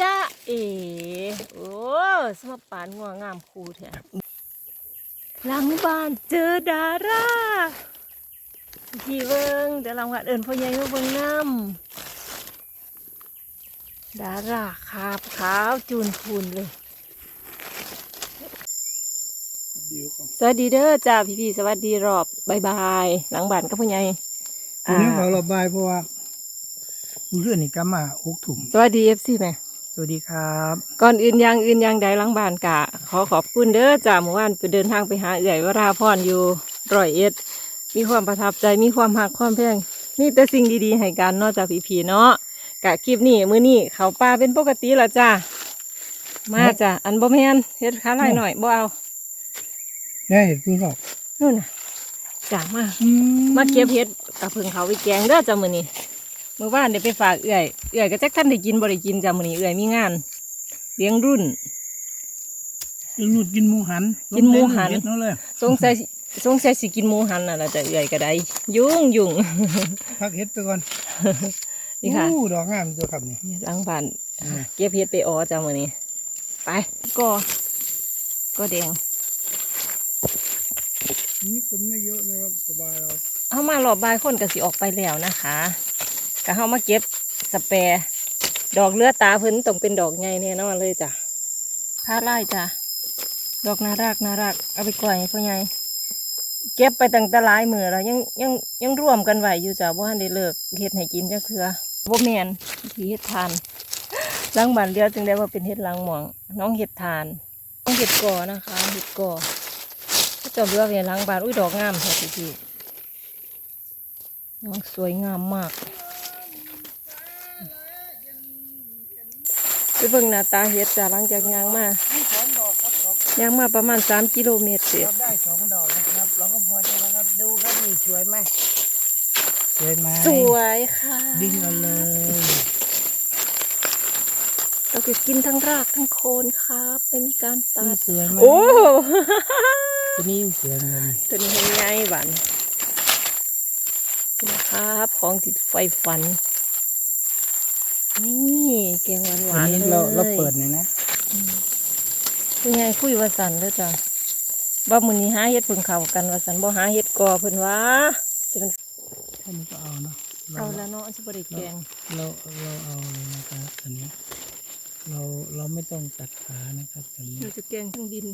จ้าเอ๋โอ้สมปานงัวงามคูแท้หลังบ้านเจอดาราพี่เบิงเดี๋ยวเราวัดเอิญพ่อใหญ่มาเบิงน้ำดาราขาวขาวจูนพูนเลยเดียวครับสวัสดีเด้อจ้าพี่พี่ๆสวัสดีรอบบายบายหลังบ้านกับพ่อใหญ่วันนี้เราระบายเพราะว่าเรื่องนี้ก็มาหกถุงสวัสดีเอฟซีแม่ส วัสดีครับ ก่อนอื่นอย่างอื่นอย่างใดหลังบ้านกะ ขอขอบคุณเด้อจ้าเมื่อวานไปเดินทางไปหาเอื่อยวราพรอยู่ร้อยเอ็ด มีความประทับใจมีความหักความแพงมีแต่สิ่งดีๆให้กันเนาะจ้าพี่พีๆเนาะกะคลิปนี้มื้อนี้เขาปลาเป็นปกติละจ้ามาจ้าอันบ่แม่นเฮ็ดขาลายหน่อยบ่เอาเนี่ยเห็ดพึ่งหรอกนู่นน่ะจ้ามามาเก็บเฮ็ดกับเพิ่งเขาไปแกงเด้อจ้ามื้อนี้ มื้อวานได้ไปฝากเอื่อยเอื่อยก็จักท่านได้กินบ่ได้กินจ้ามื้อนี้เอื่อยมีงาน เลี้ยงรุ่นลุงนุดกินหมูหันกินหมูหันเห็ดนั่นเลยสงสัยสงสัยสิกินหมูหันน่ะล่ะจะเอื่อยก็ได้ยุ่งยุ่ง พักเห็ดไปก่อนนี่ค่ะ อู้ดอกงามตัวครับนี่ หล้างบ้านอืม เก็บเห็ดไปอ๋อจ้ามื้อนี้ ไปก็ก็แดงมีคนไม่เยอะนะครับสบายเราเฮามารอบบ่ายคนก็สิออกไปแล้วนะคะ ก็เฮามาเก็บสเปรดอกเลือดตาเพิ่นต้องเป็นดอกใหญ่แน่นอนเลยจ้ะค่าไล่จ้ะดอกน่ารักน่ารักเอาไปกล้วยพ่อใหญ่เก็บไปตั้งแต่หลายมือแล้วยังยังยังร่วมกันไหวอยู่จ้ะบ่ทันได้เลิกเฮ็ดให้กินจักเทื่อบ่แมนที่เฮ็ดทานล้างบ้านเดียวจึงได้ว่าเป็นเห็ดล้างหมอง น้องเห็ดทานน้องเห็ดก่อนะคะเห็ดก่อก็จะเลือกเห็ดล้างบานอุ้ยดอกงามแท้พี่พี่น้องสวยงามมาก ไปเบิ่งหน้าตาเห็ดจ้าหลังจากยางมามีสองดอกครับดอกยางมาประมาณสามกิโลเมตรเศษเราได้สองดอกนะครับ เราก็พอใจแล้วครับ ดูครับนี่สวยไหมสวยไหมสวยค่ะดึงเอาเลย เราก็กินทั้งรากทั้งโคนครับ ไม่มีการตันี่ด สวยไหมโอ้ตัวนี้สวยเงินตัวนี้ให้ง่ายบันนี่นะครับ ของติดไฟฝัน นี่แกงหวานหตัววานนี้เลยเราเราเปิดหน่อยนะเป็นไงคุยวาสันเด้อจ้ะว่ามือนี้หาเห็ดเพิ่งเข้ากันวาสันบ่หาเห็ดกอเพิ่นว่าจะเป็นถ้ามันก็เอาเนาะเราเอาแล้วเนาะสิบ่ได้แกงเราเราเอาเลยนะครับตัวนี้ เราเราไม่ต้องตัดขานะครับตัวนี้เราจะแกงทั้งดิน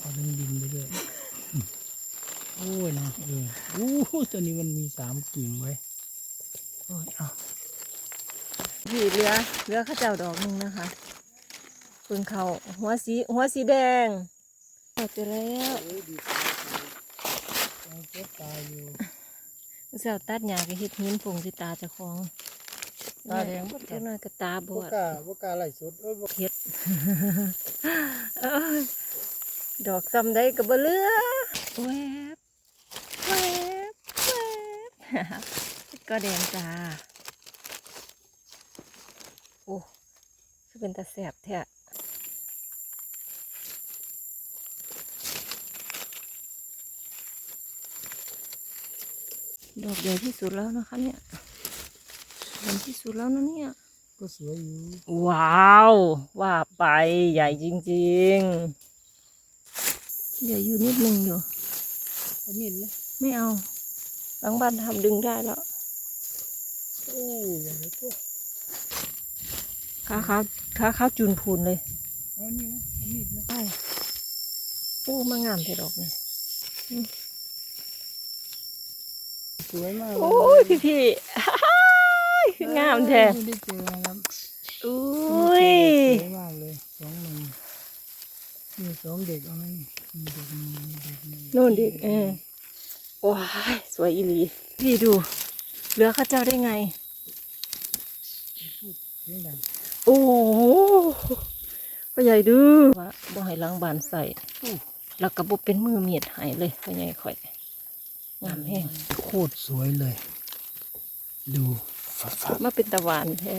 เอาทั้งดินไปด้วยอืมโอ้ยนะเอออู้หูตัวนี้มันมีสามกิ่งไว้โอ้ยเอา พี่เหลือเหลือข้าวเจ้าดอกหนึงนะคะเพิ่งเข้าหัวสีหัวสีแดงเอาไปแล้วเอาเก็บตายอยู่เสียวตัดหญ้าก็เฮ็ดหินผงสิตาเจ้าของตาแดงบ่เจ้าน้อยก็ตาบบ่อดกล้าบ่กล้าไล่สุดเอ้ยบ่เฮ็ดเอ้ยดอกซ้ำได้ก็บ่เหลือแวบแวบแวบก็แดงจ้า โอ้คือ เป็นตาแสบแท้ดอกใหญ่ที่สุดแล้วนะคะเนี่ยใหญ่ที่สุดแล้วนะเนี่ย ก็สวยอยู่ ว้าว ว่าไปใหญ่จริงๆใหญ่อยู่นิดนึงอยู่เอามีดไหมไม่เอาหลังบ้านทำดึงได้แล้ว โอ้ยอย่างนี้ก็ขาขาว ขาขาวจูนพูนเลยเอานี่นะเอามีดนะไปโอ้มางามเถดอกนี่สวยมากโอ้ยพี่พี่คืองามแท้ไม่ได้เจอนะครับอุ้ยสวยมากเลยสองหนึ่งนี่สองเด็กเอาไหมนี่เด็กนี่เด็กนี่โน่นดิเออว้ายสวยอีหลีพี่ดู เหลือข้าเจ้าได้ไงเสียงดัง โอ้โหพ่อใหญ่ดื้อว่าบ่ให้ล้างบานใส่แล้วก็บ่เป็นมือเมียดใหายเลยพ่อใหญ่ข่อยงามแห้งโคตรสวยเลย ดูฟ้าฟ้ามาเป็นตะหวานแท้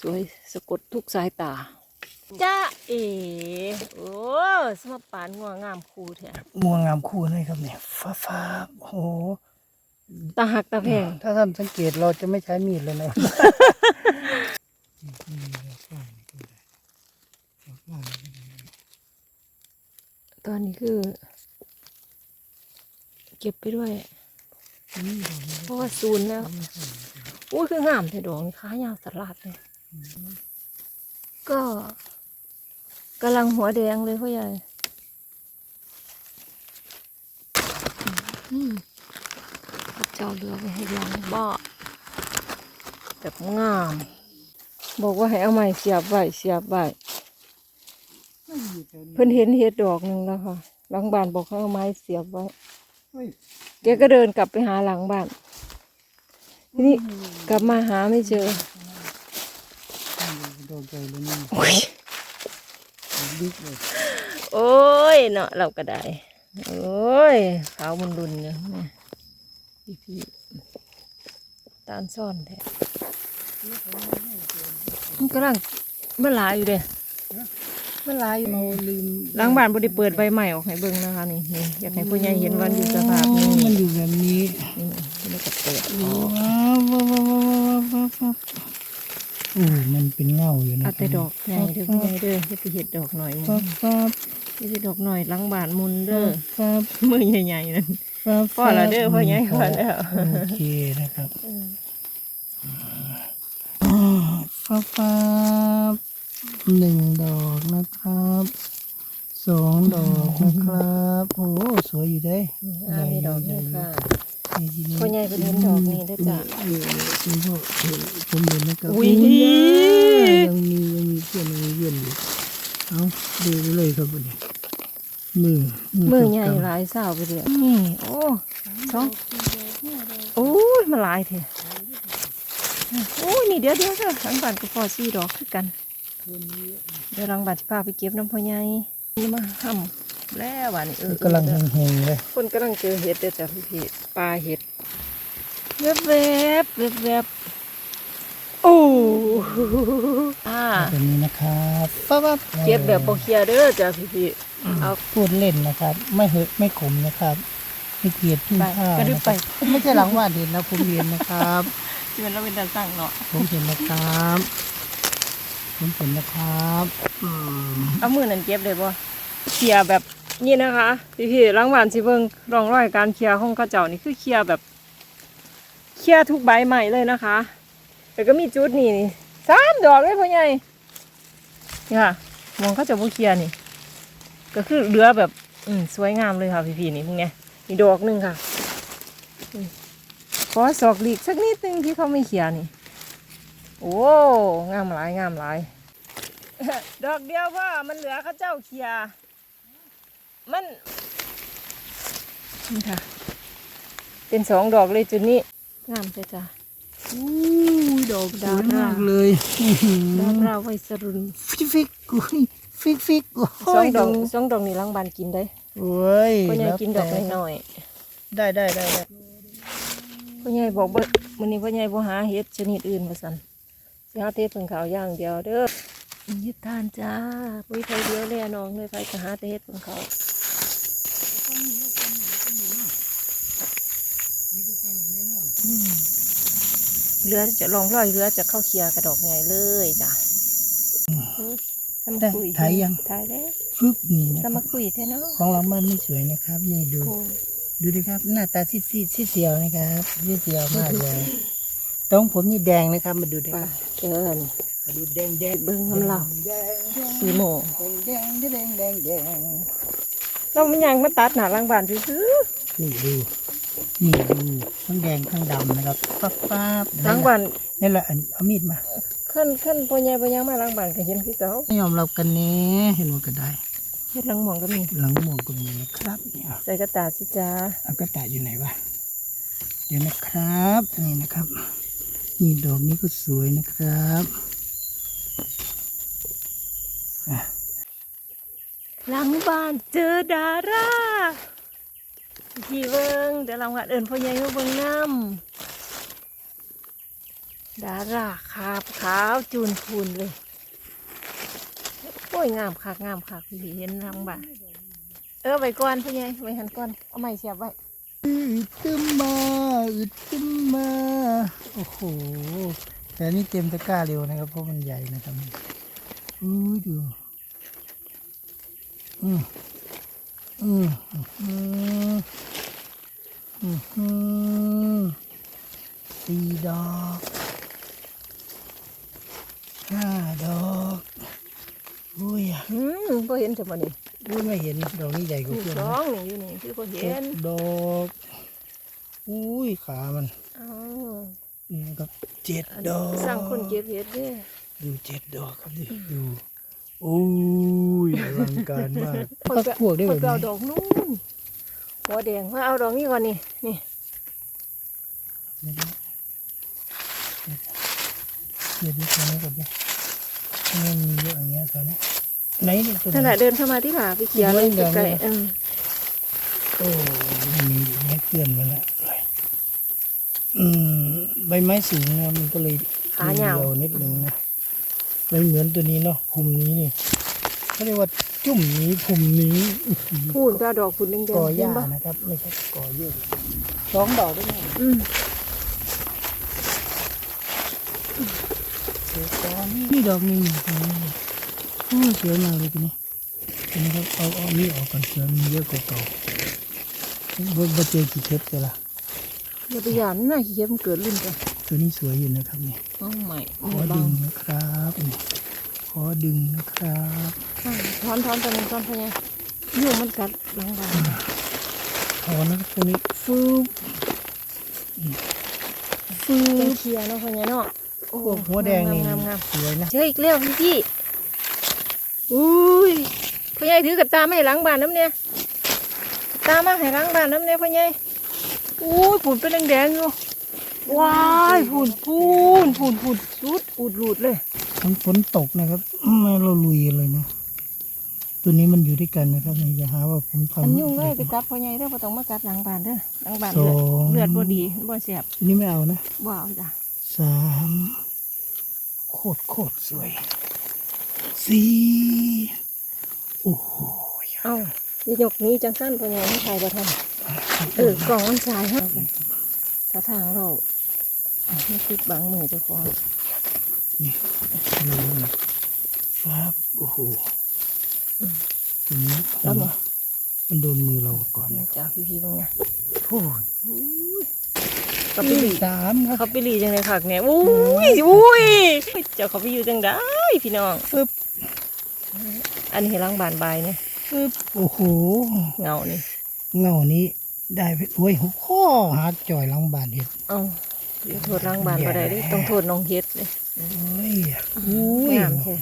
สวยสะกดทุกสายตา จ้าเอ๋โอ้สมปานงัวงามคูแท้ม่วงงามคู่เลยครับเนี่ยฟ้าฟ้าโอ้โหตาหักตาแพงถ้าท่านสังเกตเราจะไม่ใช้มีดเลยนะตอนนี้คือ เก็บไปด้วยเพราะว่าซูนแล้วอุ้ยคืองามแต่ดอกนี่ค้ายาวสลัดเลยก็ กำลังหัวแดงเลยพ่อใหญ่อืมเจ้าเรือไปให้หลังบ่อแบบงาม บอกว่าให้เอาไม้เสียบไว้เสียบไว้เพิ่นเห็นเห็ดดอกหนึ่งแล้วค่ะ หลังบ้านบอกให้เอาไม้เสียบไว้เฮ้ยแกก็เดินกลับไปหาหลังบ้าน ทีนี้กลับมาหาไม่เจอดอกใหญ่เลยนี่ โอ้ยบิ๊กเลยโอ้ยเนาะเราก็ได้ โอ้ยขาวมันรุนเนี่ยแม่พี่พี่ตาลซ่อนแท้มันกำลังมันหลายอยู่เด้มันหลายอยู่เราลืมหลังบ้านบ่ได้เปิดใบใหม่ออกให้เบิ่งนะคะนี่นี่อยากให้ผู้ใหญ่เห็นวันอยู่สภาพนี้มันอยู่แบบนี้นี่นี่ก็เปิดออกว้าวว้าวว้าวว้าวว้าวว้าวโอ้มันเป็นเงาอยู่นะเอาแต่ดอกใหญ่เด้อผู้ใหญ่เด้อเฮ็ดไปเฮ็ดดอกหน่อยหนึงฟ้าฟ้าเฮ็ดไปดอกหน่อยหลังบ้านมุนเด้อฟ้ามือใหญ่ๆนั่นฟ้าพอแล้วเด้อพ่อใหญ่พอแล้วโอเคนะครับฟ้าฟ้าหนึ่งดอกนะครับสองดอกนะครับ โอ้สวยอยู่เด้อ่ามีดอกนี่ค่ะนี่ทีนี้ พ่อใหญ่เป็นเห็นดอกนี่เด้อจ้ะเออคุณพ่อเห็นผมเห็นนะครับอุ๊ยยังมียังมีเพื่อนยังมีเพื่อนอยู่เอาดูไปเลยครับวันนี้มือมือใหญ่หลายสาวไปเดียวนี่โอ้สองโอ้ยมาหลายเถอะโอ้ยนี่เดี๋ยวเดี๋ยวเด้อหลังบ้านก็พอสี่ดอกคือกันเดี๋ยวหลังบ้านจะพาไปเก็บน้ำพ่อใหญ่นี่มาห้ำ แล้ววันนี้เออกำลังเฮงๆเลยคนกำลังเจอเห็ดเด้อจ้ะพี่พี่ปลาเห็ดแวบแวบแวบแวบโอ้อ่าตัวนี้นะครับปั๊บปั๊บเก็บแบบโบเคลียร์เด้อจ้ะพี่พี่เอาพูดเล่นนะครับ ไม่เหอะไม่ขมนะครับไม่เกลียดที่ไปข้าวก็ดูไปนะครับไม่ใช่หลังว่านเห็นนะผมเห็นนะครับที่มันเราเป็นดันสั่งเนาะผมเห็นนะครับผมเห็นนะครับอืมเอามือนั่นเก็บเลยบ่เคลียร์แบบ นี่นะคะพี่พี่ๆหล้างบ้านสิเบิงรองรอยการเคลียร์ของข้าเจ้านี่คือเคลียร์แบบเคลียร์ทุกใบใหม่เลยนะคะแต่ก็มีจุดนี่สามดอกเลยพ่อใหญ่นี่ค่ะมองเข้าเจ้าบ่เคลียร์นี่ ก็คือเรือแบบ อืมสวยงามเลยค่ะ พี่พี่ๆนี่พวกเนี้ยมีดอกหนึ่งค่ะขอสอกหลีกสักนิดนึงที่เขาไม่เคลียร์นี่ โอ้งามหลายงามหลายดอกเดียวพ่อมันเหลือเข้าเจ้าเคลียร์ มันนี่ค่ะ เป็นสองดอกเลยจุดนี้งามเลยจ้ะอู้ยดอกสดาววยหน้ามมากเลยอื้อหือดอกเราวไว้สรุนฟิกฟิกอุ้ยฟิกฟิกโอ้สองยดอกสองดอกนี่ล้างบานกินได้โอ้ยพ่อใหญ่แล้วกินดอกแต่น้อยได้ได้ได้ได้ๆพ่อใหญ่บอกเบิดมื้อนี้พ่อใหญ่บ่หาเห็ดชนิดอื่นมาสั่นสิหาเห็ดเพิ่งขาวอย่างเดียวเด้อเฮ็ดทานจ้าปุ้ยไฟเดียวเลยอะน้องเลยไปก็หาแต่เห็ดเพิ่งขาวอืม เรือจะลองร้อยเรือจะเข้าเคลียร์กระดอกใหญ่เลยจ้ะสมาได้คุยถ่ายยังถ่ายแล้วฟึบนี่นะสครัมาบคุยแท้เนาะของหลังบ้านไม่สวยนะครับ นี่ดูโอ้ดูดิครับ หน้าตาซีดซีดซีดเสียวนะครับซีดเสียวมากเลยตรงผมนี่แดงนะครับ มาดูดิไปครับเกินมาดูแดงแดงเบิ่งน้ำเราแดงแดงสีโมแดงแดงแดงแดงแดงเรามันยังมาตัดหนาล้างบานซื้อนี่ดู นี่ดูทั้งแดงทั้งดำนะครับปั๊บปั๊บๆล้างบานนี่แหละอันเอามีดมาขั้นขั้นปัญญาปัญญามาล้างบานก็เห็นคือเก่าไม่ยอมรับกันเนี้เห็นว่าก็ได้เฮ็ดหลังหมองก็มีหลังหมวกก็มีนะครับเนี่ยใส่กระตาสิจ้าเอากระต่ายอยู่ไหนวะเดี๋ยวนะครับนี่นะครับ นี่ดอกนี้ก็สวยนะครับอะหลังบ้านเจอดารา พี่เบิ่งเดี๋ยวหลังวัดเอิญพ่อใหญ่มาเบิ่งน้ำดาราขาบขาวจูนพูนเลยโอ้ยงามคักงามคักพี่เห็นทางบ้านเออไว้ก่อนพี่ใหญ่ไว้หันก่อนเอาไม้เสียบไว้อึดตึมมาอึดตึมมาโอ้โหแต่นี่เต็มตะกร้าเร็วนะครับ เพราะมันใหญ่นะครับอู้ดูอืม อืมอืมอืมสี่ดอกห้าดอกอุ้ยอืมพอเห็นจะบ่นี่อุ้ยไม่เห็นดอกนี้ใหญ่กว่าเพื่อนสองนี่อยู่นี่คือพอหเห็นดอกอุ้ยขามันอ้าวนี่ครับเจ็ดดอกสร้างคนเก็บเห็ดเด้ดูเจ็ดดอกครับดิดู โอ้ยอลังการมากคนพักก็พวกได้คแบนบก็เอานี้ดอกนู้นหัวแดงมาเอาดอกนี้ก่อนนี่นี่เดี๋ยวดูตัวนี้ก่อนดิมันมีเยอะอย่างเงี้ยตอนนี้ไหนนี่ตัวขไหนณะเดินเข้ามาที่ผาพี่เขียเลยเดินใกล้เดินๆอืมโอ้มันมีไม้เตือนมาแล้วอืมใบไม้สูงนะมันก็เลยขาเหยาวนิดนึงนะ ไม่เหมือนตัวนี้เนาะภูมินี้นี่เขาเรียกว่าจุ่มนี้ภูมินี้อื้อหือพูดก็ดอกพุ่นแดงๆกอหเห็ญ้านปะนะครับ ไม่ใช่กอเยื่อสองดอกได้ไหมอืมเดี๋ยวก่อนนี่ดอกนี้นี่ดอกนี้โอ้สวยมากเลยทีนี้ทีนี้ครับเอาเอานี่ออกก่อนเผื่อมีเยอะกว่าเก่าบ่บ่เจอกี่เทปเลยล่ะอย่าไปหยามน่าขี้เกียจมันเกิดรุ่นกัน ตัวนี้สวยอยู่นะครับนี่เอาใหม่ขอไม่ดึบางงนะครับนี่ขอดึงนะครับอ่าถอนถอนตัวนึงถอนพะไงยุ่งมันกัดหลังบ้านขอนะครับตัวนี้ฟืบฟืเป็นบเคลียร์เนาะพะไงเนาะโอ้พวกหัวแดงนี่งามๆงามสวยนะๆเจออีกแล้วพี่พี่อุ้ยพะไงถือกับตาไม่ให้หล้างบ้านน้ำเนี่ยตามาให้หล้างบ้านน้ำเนี่ยพะไงอุ้ยผุนเป็นแดงๆอยู่ ว้ายผุนผุนผุนผุนสุดอุดหลุดเลยทั้งฝนตกนะครับมาเราลุยเลยนะ ตัวนี้มันอยู่ด้วยกันนะครับนี่อย่าหาว่าผมทำอันยุ่งเลยไปกัดพะไงเด้อบ่ต้องมากัดหลังบ้านเด้อหลังบ้านสเลืออดงเลือดบ่ดีบ่เสียบตัวนี้ไม่เอานะว้าวจ้ะสามโคตรโคตรสวยสี่โอ้โหเอ้าอย่ายกนี้จังสั้นพะไงให้ใครบ่ทำเออกล่องมันสายฮะถ้าทางเรา ไม่คิดบังมือเจ้าของนี่ดูนะฟ้าบโอ้โหตัวนี้แล้วบ่มันโดนมือเราก่อนนะนะจ้าพี่พี่ๆบ้างไงโอ้ยเขาไปหลีสามครับเขาไปหลีจังเลยคักเนี่ยอุ้ยอุ้ยเจ้าเขาไปอยู่จังได้พี่น้องปึ๊บอันนี้ล้างบานบายเนี่ยปึ๊บโอ้โหเงานี่เงานี้ได้ไปโอ้ยหัวข้อหาจ่อยหลังบานเห็ดเอ้า เดี๋ยวโทษล้างบานบ่ได้เด้ต้องโทษน้องเฮ็ดเลยโอ้ยอุ้ยงามแท้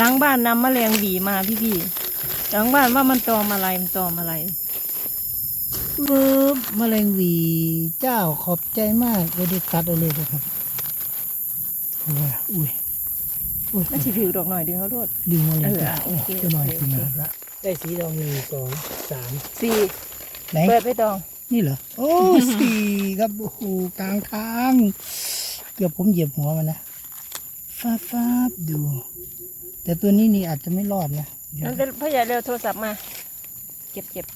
ล้างบ้านนำแมลงหวีมาพี่พี่ๆล้างบ้านว่ามันตอมอะไรมันตอมอะไรปึ๊บแมลงหวีเจ้าขอบใจมากเลยได้ตัดเอาเลยนะครับเพราะว่าอุ้ยอุ้ยน่าสิถือดอกหน่อยดึงเขาโลดดึงมาเลยเออจ้ะโอเคจะหน่อยโอเคสินะละได้สีดองหนึ่งสองสามสี่ไหน เปิดไปตอง นี่เหรอ โอ้สี่ครับโอ้โหกลางทาง เกือบผมเหยียบหัวมันนะฟ้าฟ้าบดู แต่ตัวนี้นี่อาจจะไม่รอดนะเดี๋ยวนั่นเป็นพ่อใหญ่เร็วโทรศัพท์มา เก็บเก็บ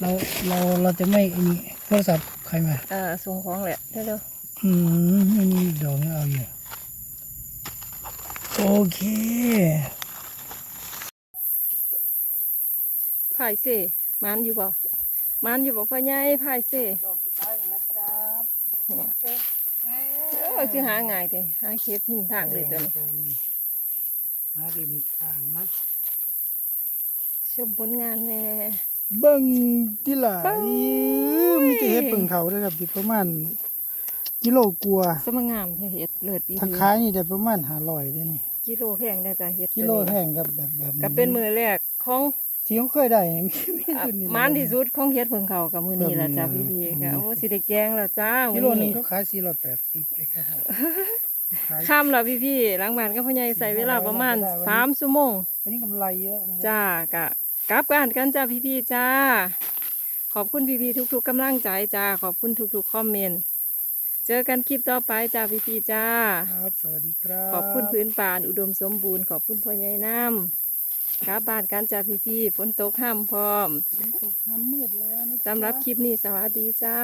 เราเราเราจะไม่ไอ้นี่โทรศัพท์ใครมาเอ่อส่งของแหละเร็วอืมไม่มีดอกนี่เอาอยู่โอเคๆพายเซ่มันอยู่บ่ มันอยู่บ่พ่อใหญ่พายเซ่ดอกสุดท้ายนะครับเนี่ยโอ้ยคือหาง่ายเลยหาเข็บหิมทางเลยตัวนี้หาริมทางนะชมผลงานแน่เบิ้งที่หลาเบิ่งมีแต่เห็ดเบิ่งเขาด้วยครับที่ประมาณกิโลกลัวาสมงามแท้เฮ็ดเลิศอีถ้าหลีขายนี่ได้ประมาณหาลอยได้นี่กิโลแพงได้จ้ะเฮ็ดกิโลตัวแพนี้งครับแบบแบบนี้ก็เป็นมือแรกของ ที่เขาเคยได้นี่มีมีอะขึ้นนี่มันที่สุดของเฮ็ดเพิ่งเขากับมือนี้ล่ะจ้ะแบบนี้พี่ๆนะก็โอ้สิได้แกงแล้วจ้ากิโลมื้อหนึงนี้เขาขายสี่ร้อยแปดสิบเลยครับขายค่ำแล้วพี่ๆหลังบ้านก็พ่อใหญ่ใส่เวลาประมาณได้วันนี้สามชั่วโมงวันนี้กำไรเยอะนะจ้ากะกลับกันกันจ้าพี่ๆจ้า ขอบคุณพี่ๆทุก ๆกำลังใจจ้าขอบคุณทุก ๆ คอมเมนต์เจอกันคลิปต่อไปจ้าพี่ๆจ้าครับสวัสดีครับ ขอบคุณพื้นป่านอุดมสมบูรณ์ขอบคุณพ่อใหญ่น้ กลับบ้านกันจ้าพี่ๆฝนตกห้ามพร้อมตกทำมืดแล้วนะจ๊ะสำหรับคลิปนี้สวัสดีจ้า